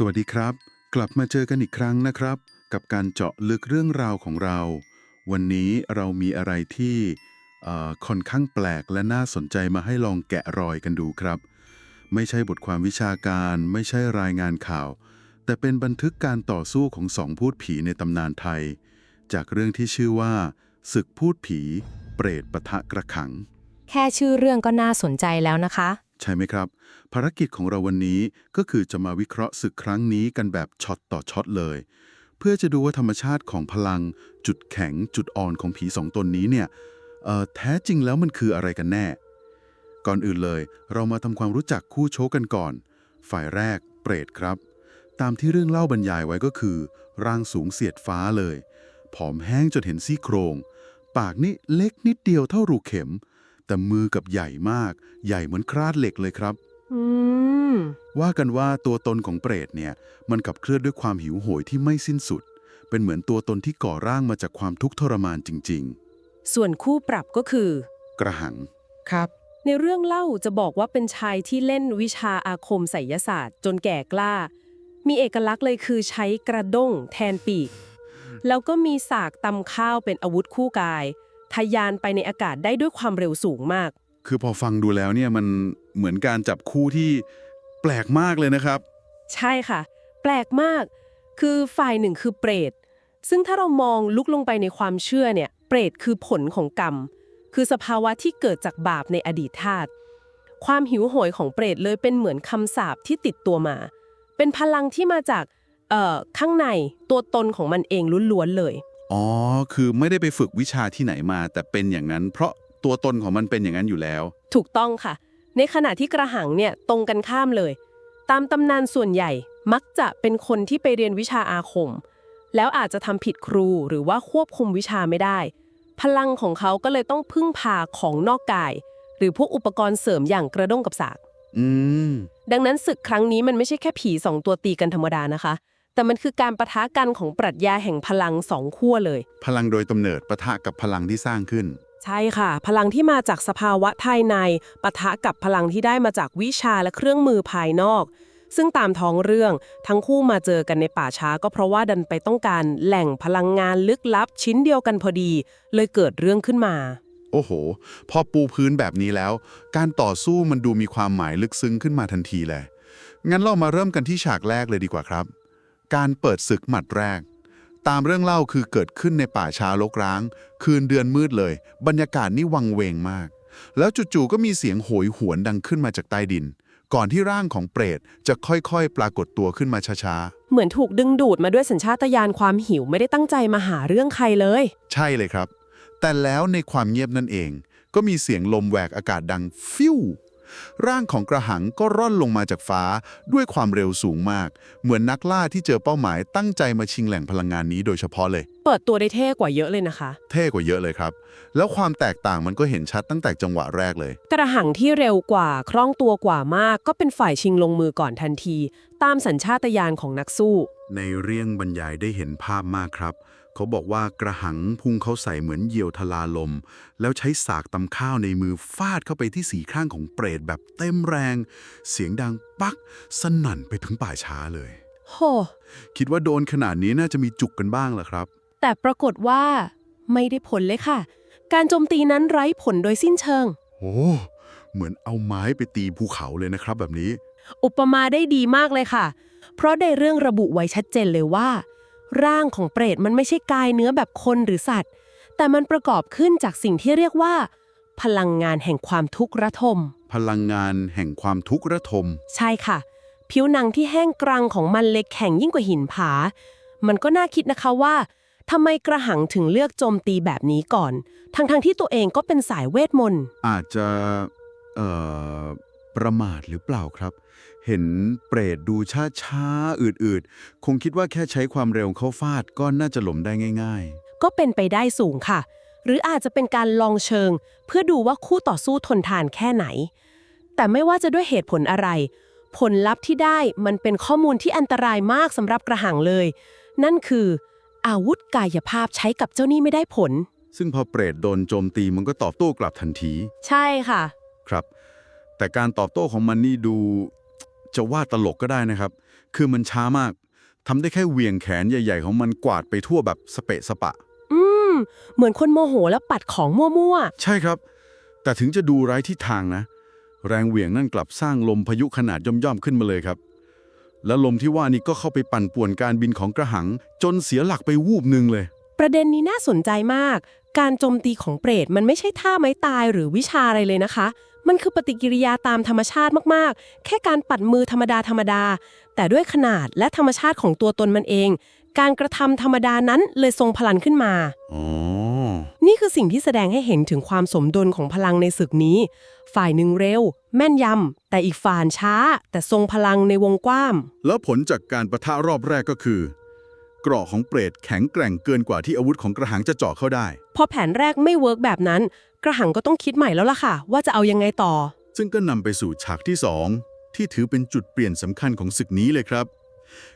สวัสดีครับ กลับมาเจอกันอีกครั้งนะครับ กับการเจาะลึกเรื่องราวของเรา วันนี้เรามีอะไรที่ค่อนข้างแปลกและน่าสนใจมาให้ลองแกะรอยกันดูครับ ไม่ใช่บทความวิชาการ ไม่ใช่รายงานข่าว แต่เป็นบันทึกการต่อสู้ของสองพูดผีในตำนานไทย จากเรื่องที่ชื่อว่าศึกพูดผี เปรตปะทะกระขัง แค่ชื่อเรื่องก็น่าสนใจแล้วนะคะ ใช่ไหมครับ ภารกิจของเราวันนี้ก็คือจะมาวิเคราะห์ศึกครั้งนี้กันแบบช็อตต่อช็อตเลย เพื่อจะดูว่าธรรมชาติของพลัง จุดแข็ง จุดอ่อนของผีสองตนนี้เนี่ยแท้จริงแล้วมันคืออะไรกันแน่ ก่อนอื่นเลย เรามาทำความรู้จักคู่โชกกันก่อน ฝ่ายแรก เปรตครับ ตามที่เรื่องเล่าบรรยายไว้ก็คือ ร่างสูงเสียดฟ้าเลย ผอมแห้งจนเห็นซี่โครง ปากนี่เล็กนิดเดียวเท่ารูเข็ม แต่มือกับใหญ่มาก ใหญ่เหมือนคราดเหล็กเลยครับ อืม ว่ากันว่าตัวตนของเปรตเนี่ย มันขับเคลื่อนด้วยความหิวโหยที่ไม่สิ้นสุด เป็นเหมือนตัวตนที่ก่อร่างมาจากความทุกข์ทรมานจริง ส่วนคู่ปรับก็คือ ๆ กระหัง ครับ ในเรื่องเล่าจะบอกว่าเป็นชายที่เล่นวิชาอาคมไสยศาสตร์ จนแก่กล้า มีเอกลักษณ์เลยคือใช้กระด้งแทนปีก แล้วก็มีสากตำข้าวเป็นอาวุธคู่กาย ทะยานไปในอากาศได้ด้วยความเร็วสูงมาก คือพอฟังดูแล้วเนี่ยมันเหมือนการจับคู่ที่แปลกมากเลยนะครับ ใช่ค่ะ แปลกมาก คือฝ่ายหนึ่งคือเปรต ซึ่งถ้าเรามองลุกลงไปในความเชื่อเนี่ย เปรตคือผลของกรรม คือสภาวะที่เกิดจากบาปในอดีตชาติความหิวโหยของเปรตเลยเป็นเหมือนคำสาปที่ติดตัวมา เป็นพลังที่มาจากเอ่อข้างในตัวตนของมันเองล้วนๆเลย อ๋อ คือไม่ได้ไปฝึกวิชาที่ไหนมา แต่เป็นอย่างนั้น เพราะตัวตนของมันเป็นอย่างนั้นอยู่แล้ว ถูกต้องค่ะ ในขณะที่กระหังเนี่ยตรงกันข้ามเลย ตามตำนานส่วนใหญ่มักจะเป็นคนที่ไปเรียนวิชาอาคม แล้วอาจจะทำผิดครูหรือว่าควบคุมวิชาไม่ได้ พลังของเขาก็เลยต้องพึ่งพาของนอกกาย หรือพวกอุปกรณ์เสริมอย่างกระด้งกับสากอืม ดังนั้นศึกครั้งนี้มันไม่ใช่แค่ผีสองตัวตีกันธรรมดานะคะ แต่มันคือการประทะกันของปรัชญาแห่งพลังสองขั้วเลย พลังโดยกำเนิดปะทะกับพลังที่สร้างขึ้น ใช่ค่ะ พลังที่มาจากสภาวะภายในปะทะกับพลังที่ได้มาจากวิชาและเครื่องมือภายนอก ซึ่งตามท้องเรื่องทั้งคู่มาเจอกันในป่าช้าก็เพราะว่าดันไปต้องการแหล่งพลังงานลึกลับชิ้นเดียวกันพอดี เลยเกิดเรื่องขึ้นมา โอ้โห พอปูพื้นแบบนี้แล้ว การต่อสู้มันดูมีความหมายลึกซึ้งขึ้นมาทันทีเลย งั้นเรามาเริ่มกันที่ฉากแรกเลยดีกว่าครับ การเปิดศึกหมัดแรก ตามเรื่องเล่าคือเกิดขึ้นในป่าช้าลกร้าง คืนเดือนมืดเลย บรรยากาศนี่วังเวงมาก แล้วจู่ๆก็มีเสียงโหยหวนดังขึ้นมาจากใต้ดิน ก่อนที่ร่างของเปรตจะค่อยๆ ปรากฏตัวขึ้นมาช้าเหมือนถูกดึงดูดมาด้วยสัญชาตญาณความหิวไม่ได้ตั้งใจมาหาเรื่องใครเลย ๆ ใช่เลยครับ แต่แล้วในความเงียบนั่นเอง ก็มีเสียงลมแหวกอากาศดังฟิว ร่างของกระหังก็ร่อนลงมาจากฟ้าด้วยความเร็วสูงมาก เหมือนนักล่าที่เจอเป้าหมายตั้งใจมาชิงแหล่งพลังงานนี้โดยเฉพาะเลย เปิดตัวได้เท่กว่าเยอะเลยนะคะ เท่กว่าเยอะเลยครับ แล้วความแตกต่างมันก็เห็นชัดตั้งแต่จังหวะแรกเลย กระหังที่เร็วกว่าคล่องตัวกว่ามาก ก็เป็นฝ่ายชิงลงมือก่อนทันที ตามสัญชาตญาณของนักสู้ ในเรื่องบรรยายได้เห็นภาพมากครับ เขาบอกว่ากระหังพุ่งเขาใส่เหมือนเหยี่ยวทลาลม แล้วใช้สากตำข้าวในมือฟาดเข้าไปที่สีข้างของเปรตแบบเต็มแรง เสียงดังปัก สนั่นไปถึงป่าช้าเลย โห คิดว่าโดนขนาดนี้น่าจะมีจุกกันบ้างล่ะครับ แต่ปรากฏว่าไม่ได้ผลเลยค่ะ การโจมตีนั้นไร้ผลโดยสิ้นเชิง โอ้เหมือนเอาไม้ไปตีภูเขาเลยนะครับแบบนี้ อุปมาได้ดีมากเลยค่ะ เพราะในเรื่องระบุไว้ชัดเจนเลยว่า ร่างของเปรตมันไม่ใช่กายเนื้อแบบคนหรือสัตว์ แต่มันประกอบขึ้นจากสิ่งที่เรียกว่า พลังงานแห่งความทุกข์ระทม พลังงานแห่งความทุกข์ระทม ใช่ค่ะ ผิวหนังที่แห้งกรังของมันเล็กแข็งยิ่งกว่าหินผา มันก็น่าคิดนะคะว่าทำไมกระหังถึงเลือกโจมตีแบบนี้ก่อน ทั้งๆที่ตัวเองก็เป็นสายเวทมนต์ อาจจะ เอ่อ ประมาทหรือเปล่าครับ เห็นเปรตดูช้าช้าๆอืดๆ คงคิดว่าแค่ใช้ความเร็วเข้าฟาดก็น่าจะหลมได้ง่ายก็เป็นไปได้สูงค่ะ หรืออาจจะเป็นการลองเชิง เพื่อดูว่าคู่ต่อสู้ทนทานแค่ไหน แต่ไม่ว่าจะด้วยเหตุผลอะไร ผลลัพธ์ที่ได้มันเป็นข้อมูลที่อันตรายมากสำหรับกระหังเลย นั่นคือ อาวุธกายภาพใช้กับเจ้านี่ไม่ได้ผลๆซึ่งพอเปรตโดนโจมตีมันก็ตอบโต้กลับทันที ใช่ค่ะ ครับ แต่การตอบโต้ของมันนี่ดูจะว่าตลกก็ได้นะครับ คือมันช้ามากทำได้แค่เหวี่ยงแขนใหญ่ ๆ ของมันกวาดไปทั่วแบบสเปะสปะ อืม เหมือนคนโมโหแล้วปัดของมั่วใช่ครับ แต่ถึงจะดูไร้ทิศทางนะ แรงเหวี่ยงนั่นกลับสร้างลมพายุขนาดย่อมๆขึ้นมาเลยครับ และลมที่ว่านี้ก็เข้าไปปั่นป่วนการบินของกระหัง จนเสียหลักไปวูบหนึ่งเลย ๆ ประเด็นนี้น่าสนใจมาก การโจมตีของเปรตมันไม่ใช่ท่าไม้ตายหรือวิชาอะไรเลยนะคะ มันคือปฏิกิริยาตามธรรมชาติมากๆ แค่การปัดมือธรรมดาธรรมดา แต่ด้วยขนาดและธรรมชาติของตัวตนมันเอง การกระทำธรรมดานั้นเลยทรงพลังขึ้นมาอ๋อนี่คือสิ่งที่แสดงให้เห็นถึงความสมดุลของพลังในศึกนี้ ฝ่ายหนึ่งเร็ว แม่นยำแต่อีกฝ่ายช้า แต่ทรงพลังในวงกว้าง แล้วผลจากการประทะรอบแรกก็คือเกราะของเปรตแข็งแกร่งเกินกว่าที่อาวุธของกระหังจะเจาะเข้าได้ พอแผนแรกไม่เวิร์กแบบนั้น กระหังก็ต้องคิดใหม่แล้วล่ะค่ะ ว่าจะเอายังไงต่อ ซึ่งก็นำไปสู่ฉากที่สองที่ถือเป็นจุดเปลี่ยนสำคัญของศึกนี้เลยครับ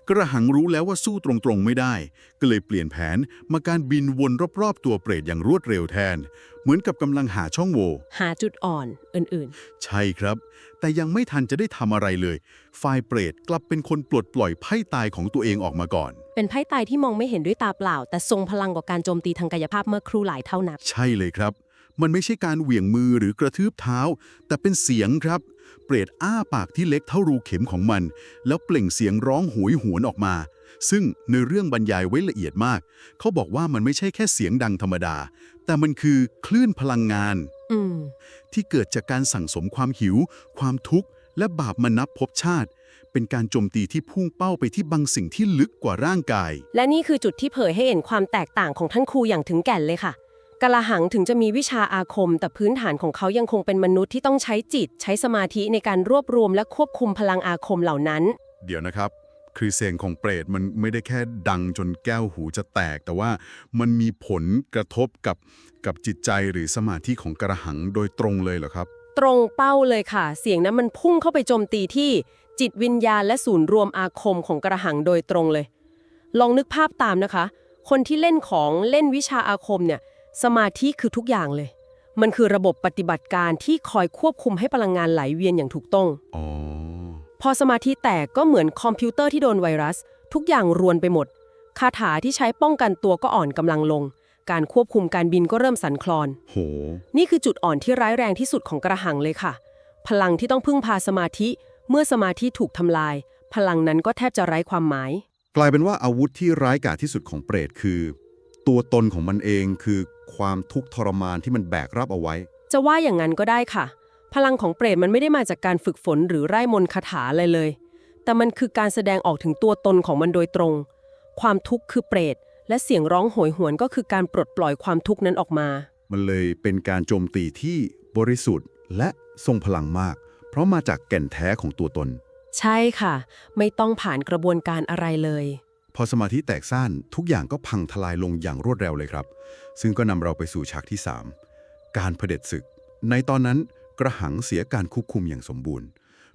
กระหังรู้แล้วว่าสู้ตรงๆไม่ได้ ก็เลยเปลี่ยนแผนมาการบินวนรอบๆตัวเปรตอย่างรวดเร็วแทน เหมือนกับกำลังหาช่องโหว่ หาจุดอ่อนอื่นใช่ครับ แต่ยังไม่ทันจะได้ทำอะไรเลย ฝ่ายเปรตกลับเป็นคนปลดปล่อยไพ่ตายของตัวเองออกมาก่อน ๆ เป็นไพ่ตายที่มองไม่เห็นด้วยตาเปล่า แต่ทรงพลังกว่าการโจมตีทางกายภาพเมื่อครู่หลายเท่านัก ใช่เลยครับ มันไม่ใช่การเหวี่ยงมือหรือกระทืบเท้า แต่เป็นเสียงครับ เปรตอ้าปากที่เล็กเท่ารูเข็มของมัน แล้วเปล่งเสียงร้องโหยหวนออกมา ซึ่งในเรื่องบรรยายไว้ละเอียดมาก เขาบอกว่ามันไม่ใช่แค่เสียงดังธรรมดา แต่มันคือคลื่นพลังงานอืมที่เกิดจากการสั่งสมความหิว ความทุกข์ และบาปมานับพบชาติ เป็นการโจมตีที่พุ่งเป้าไปที่บางสิ่งที่ลึกกว่าร่างกาย และนี่คือจุดที่เผยให้เห็นความแตกต่างของท่านครูอย่างถึงแก่นเลยค่ะ กะละหังถึงจะมีวิชาอาคม แต่พื้นฐานของเขายังคงเป็นมนุษย์ที่ต้องใช้จิต ใช้สมาธิในการรวบรวมและควบคุมพลังอาคมเหล่านั้น เดี๋ยวนะครับ คือเสียงของเปรตมันไม่ได้แค่ดังจนแก้วหูจะแตก แต่ว่ามันมีผลกระทบกับกับจิตใจหรือสมาธิของกระหังโดยตรงเลยเหรอครับ ตรงเป้าเลยค่ะ เสียงนั้นมันพุ่งเข้าไปโจมตีที่จิตวิญญาณและศูนย์รวมอาคมของกระหังโดยตรงเลย ลองนึกภาพตามนะคะ คนที่เล่นของเล่นวิชาอาคมเนี่ย สมาธิคือทุกอย่างเลย มันคือระบบปฏิบัติการที่คอยควบคุมให้พลังงานไหลเวียนอย่างถูกต้อง อ๋อ พอสมาธิแตกก็เหมือนคอมพิวเตอร์ที่โดนไวรัส ทุกอย่างรวนไปหมด คาถาที่ใช้ป้องกันตัวก็อ่อนกำลังลง การควบคุมการบินก็เริ่มสั่นคลอน โห นี่คือจุดอ่อนที่ร้ายแรงที่สุดของกระหังเลยค่ะ พลังที่ต้องพึ่งพาสมาธิ เมื่อสมาธิถูกทำลาย พลังนั้นก็แทบจะไร้ความหมาย กลายเป็นว่าอาวุธที่ร้ายกาจที่สุดของเปรตคือ ตัวตนของมันเองคือความทุกข์ทรมานที่มันแบกรับเอาไว้ จะว่าอย่างนั้นก็ได้ค่ะ พลังของเปรตมันไม่ได้มาจากการฝึกฝนหรือไร้มนต์คาถาอะไรเลย แต่มันคือการแสดงออกถึงตัวตนของมันโดยตรง ความทุกข์คือเปรต และเสียงร้องโหยหวนก็คือการปลดปล่อยความทุกข์นั้นออกมา มันเลยเป็นการโจมตีที่บริสุทธิ์ และทรงพลังมาก เพราะมาจากแก่นแท้ของตัวตน ใช่ค่ะ ไม่ต้องผ่านกระบวนการอะไรเลย พอสมาธิแตกซ่านทุกอย่างก็พังทลายลงอย่างรวดเร็วเลยครับ ซึ่งก็นำเราไปสู่ฉากที่ 3 การเผด็จศึก ในตอนนั้นกระหังเสียการควบคุมอย่างสมบูรณ์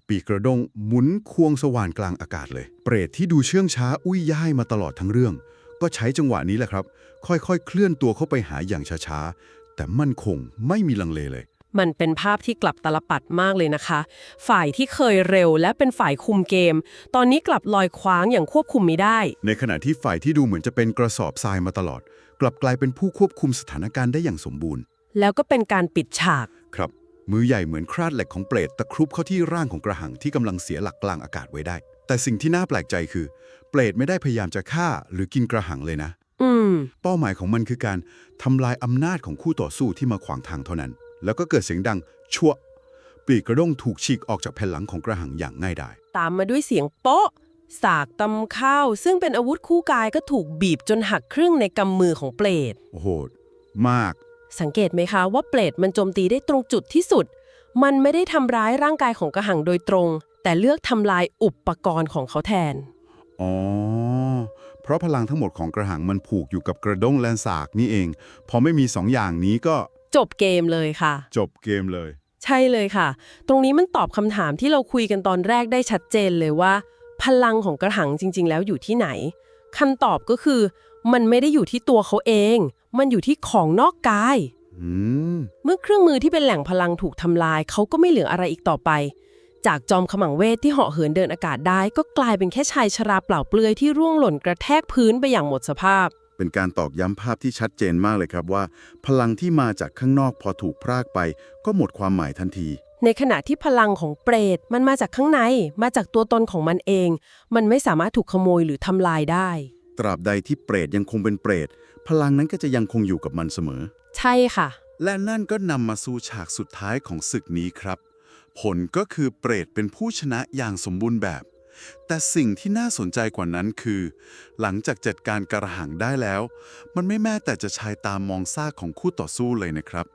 ปีกกระดงหมุนควงสว่านกลางอากาศเลย เปรตที่ดูเชื่องช้าอุ้ยย่ายมาตลอดทั้งเรื่อง ก็ใช้จังหวะนี้แหละครับ ค่อยๆ เคลื่อนตัวเข้าไปหาอย่างช้าๆแต่มั่นคงไม่มีลังเลเลย มันเป็นภาพที่กลับตลปัดมากเลยนะคะ ฝ่ายที่เคยเร็วและเป็นฝ่ายคุมเกม ตอนนี้กลับลอยคว้างอย่างควบคุมไม่ได้ ในขณะที่ฝ่ายที่ดูเหมือนจะเป็นกระสอบทรายมาตลอด กลับกลายเป็นผู้ควบคุมสถานการณ์ได้อย่างสมบูรณ์ แล้วก็เป็นการปิดฉาก ครับ มือใหญ่เหมือนคราดเหล็กของเปรตตะครุบเข้าที่ร่างของกระหังที่กำลังเสียหลักกลางอากาศไว้ได้ แต่สิ่งที่น่าแปลกใจคือ เปรตไม่ได้พยายามจะฆ่าหรือกินกระหังเลยนะ อืม เป้าหมายของมันคือการทำลายอำนาจของคู่ต่อสู้ที่มาขวางทางเท่านั้น แล้วก็เกิดเสียงดังชั่วปีกกระด้งถูกฉีกออกจากแผ่นหลังของกระหังอย่างง่ายดาย ตามมาด้วยเสียงโป๊ะ สากตำข้าว ซึ่งเป็นอาวุธคู่กายก็ถูกบีบจนหักครึ่งในกำมือของเปรตโอ้โหมาก สังเกตไหมคะว่าเปรตมันโจมตีได้ตรงจุดที่สุด มันไม่ได้ทำร้ายร่างกายของกระหังโดยตรง แต่เลือกทำลายอุปกรณ์ของเขาแทน อ๋อ เพราะพลังทั้งหมดของกระหังมันผูกอยู่กับกระด้งและสากนี่เอง พอไม่มีสองอย่างนี้ก็ จบเกมเลยค่ะ จบเกมเลย ใช่เลยค่ะ ตรงนี้มันตอบคำถามที่เราคุยกันตอนแรกได้ชัดเจนเลยว่า พลังของกระหังจริง ๆ แล้วอยู่ที่ไหนคำตอบก็คือ มันไม่ได้อยู่ที่ตัวเขาเอง มันอยู่ที่ของนอกกายอืมเมื่อเครื่องมือที่เป็นแหล่งพลังถูกทำลาย เขาก็ไม่เหลืออะไรอีกต่อไป จากจอมขมังเวทที่เหาะเหินเดินอากาศได้ ก็กลายเป็นแค่ชายชราเปล่าเปลือยที่ร่วงหล่นกระแทกพื้นไปอย่างหมดสภาพ เป็นการตอกย้ำภาพที่ชัดเจนมากเลยครับว่า พลังที่มาจากข้างนอกพอถูกพรากไป ก็หมดความหมายทันที ในขณะที่พลังของเปรตมันมาจากข้างใน มาจากตัวตนของมันเอง มันไม่สามารถถูกขโมยหรือทำลายได้ ตราบใดที่เปรตยังคงเป็นเปรต พลังนั้นก็จะยังคงอยู่กับมันเสมอ ใช่ค่ะ และนั่นก็นำมาสู่ฉากสุดท้ายของศึกนี้ครับ ผลก็คือเปรตเป็นผู้ชนะอย่างสมบูรณ์แบบ แต่สิ่งที่น่าสนใจกว่านั้นคือ หลังจากจัดการกระหังได้แล้ว มันไม่แม้แต่จะชายตามมองซากของคู่ต่อสู้เลยนะครับ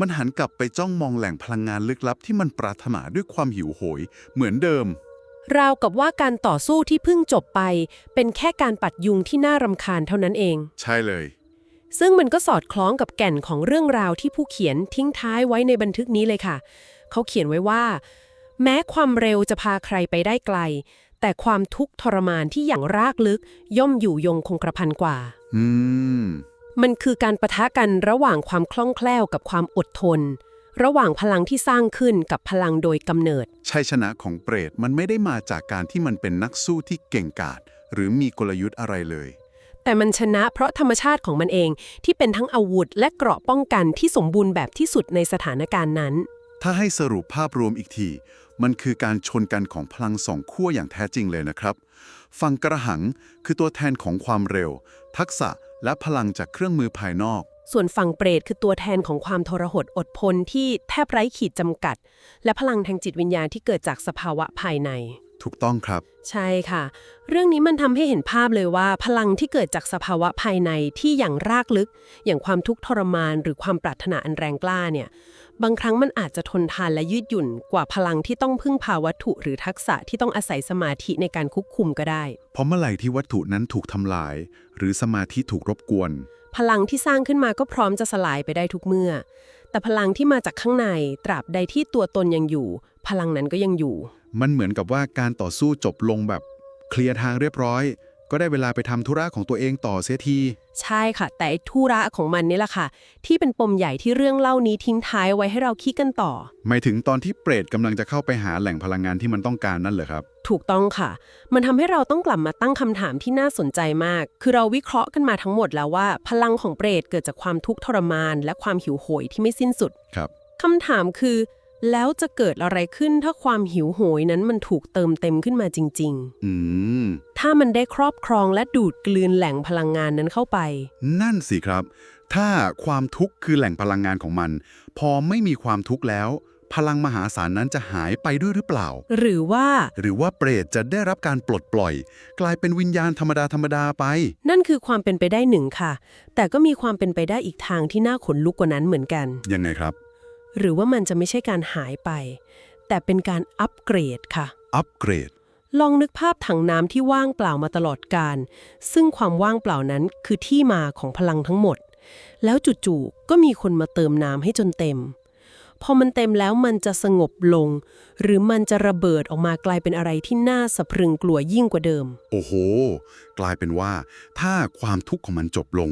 มันหันกลับไปจ้องมองแหล่งพลังงานลึกลับที่มันปรารถนาด้วยความหิวโหย เหมือนเดิม ราวกับว่าการต่อสู้ที่เพิ่งจบไป เป็นแค่การปัดยุงที่น่ารำคาญเท่านั้นเอง ใช่เลย ซึ่งมันก็สอดคล้องกับแก่นของเรื่องราวที่ผู้เขียนทิ้งท้ายไว้ในบันทึกนี้เลยค่ะ เขาเขียนไว้ว่า แม้ความเร็วจะพาใครไปได้ไกล แต่ความทุกข์ทรมานที่อย่างรากลึกย่อมอยู่ยงคงกระพันกว่า อืม มันคือการประทะกันระหว่างความคล่องแคล่วกับความอดทน ระหว่างพลังที่สร้างขึ้นกับพลังโดยกำเนิด ชัยชนะของเปรตมันไม่ได้มาจากการที่มันเป็นนักสู้ที่เก่งกาจหรือมีกลยุทธ์อะไรเลย แต่มันชนะเพราะธรรมชาติของมันเองที่เป็นทั้งอาวุธและเกราะป้องกันที่สมบูรณ์แบบที่สุดในสถานการณ์นั้น ถ้าให้สรุปภาพรวมอีกที มันคือการชนกันของพลังสองขั้วอย่างแท้จริงเลยนะครับ ฝั่งกระหังคือตัวแทนของความเร็ว ทักษะและพลังจากเครื่องมือภายนอก ส่วนฝั่งเปรตคือตัวแทนของความทรหดอดทนที่แทบไร้ขีดจำกัด และพลังทางจิตวิญญาณที่เกิดจากสภาวะภายใน ถูกต้องครับ ใช่ค่ะ เรื่องนี้มันทำให้เห็นภาพเลยว่า พลังที่เกิดจากสภาวะภายในที่อย่างรากลึก อย่างความทุกข์ทรมาน หรือความปรารถนาอันแรงกล้าเนี่ย บางครั้งมันอาจจะทนทานและยืดหยุ่นกว่าพลังที่ต้องพึ่งพาวัตถุหรือทักษะที่ต้องอาศัยสมาธิในการควบคุมก็ได้ เพราะเมื่อไหร่ที่วัตถุนั้นถูกทำลาย หรือสมาธิถูกรบกวน พลังที่สร้างขึ้นมาก็พร้อมจะสลายไปได้ทุกเมื่อ แต่พลังที่มาจากข้างในตราบใดที่ตัวตนยังอยู่ พลังนั้นก็ยังอยู่ มันเหมือนกับว่าการต่อสู้จบลงแบบ เคลียร์ทางเรียบร้อย ก็ได้เวลาไปทำธุระของตัวเองต่อเสียที ใช่ค่ะ แต่ไอ้ธุระของมันนี่แหละค่ะ ที่เป็นปมใหญ่ที่เรื่องเล่านี้ทิ้งท้ายไว้ให้เราคิดกันต่อหมายถึงตอนที่เปรตกำลังจะเข้าไปหาแหล่งพลังงานที่มันต้องการนั่นเหรอครับ ถูกต้องค่ะ มันทำให้เราต้องกลับมาตั้งคำถามที่น่าสนใจมาก คือเราวิเคราะห์กันมาทั้งหมดแล้วว่า พลังของเปรตเกิดจากความทุกข์ทรมาน และความหิวโหยที่ไม่สิ้นสุดครับ คำถามคือ แล้วจะเกิดอะไรขึ้นถ้าความหิวโหยนั้นมันถูกเติมเต็มขึ้นมาจริง อืม ๆ ถ้ามันได้ครอบครองและดูดกลืนแหล่งพลังงานนั้นเข้าไป นั่นสิครับ ถ้าความทุกข์คือแหล่งพลังงานของมัน พอไม่มีความทุกข์แล้ว พลังมหาศาลนั้นจะหายไปด้วยหรือเปล่า หรือว่าหรือว่าเปรตจะได้รับการปลดปล่อย กลายเป็นวิญญาณธรรมดาธรรมดาไป นั่นคือความเป็นไปได้หนึ่งค่ะ แต่ก็มีความเป็นไปได้อีกทางที่น่าขนลุกกว่านั้นเหมือนกัน ยังไงครับ หรือว่ามันจะไม่ใช่การหายไป แต่เป็นการอัปเกรดค่ะ อัปเกรด ลองนึกภาพถังน้ำที่ว่างเปล่ามาตลอดการ ซึ่งความว่างเปล่านั้นคือที่มาของพลังทั้งหมด แล้วจู่ๆก็มีคนมาเติมน้ำให้จนเต็ม พอมันเต็มแล้วมันจะสงบลง หรือมันจะระเบิดออกมากลายเป็นอะไรที่น่าสะพรึงกลัวยิ่งกว่าเดิม โอ้โห กลายเป็นว่า ถ้าความทุกข์ของมันจบลง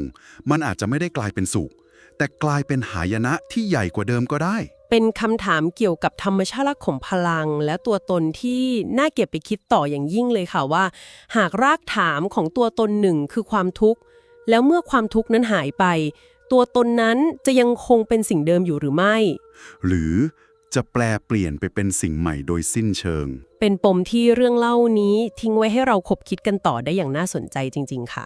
มันอาจจะไม่ได้กลายเป็นสุข แต่กลายเป็นหายนะที่ใหญ่กว่าเดิมก็ได้ เป็นคำถามเกี่ยวกับธรรมชาติของพลัง และตัวตนที่น่าเก็บไปคิดต่ออย่างยิ่งเลยค่ะว่า หากรากถามของตัวตนหนึ่งคือความทุกข์ แล้วเมื่อความทุกข์นั้นหายไป ตัวตนนั้นจะยังคงเป็นสิ่งเดิมอยู่หรือไม่ หรือจะแปลเปลี่ยนไปเป็นสิ่งใหม่โดยสิ้นเชิง เป็นปมที่เรื่องเล่านี้ทิ้งไว้ให้เราคบคิดกันต่อได้อย่างน่าสนใจจริง ๆ ค่ะ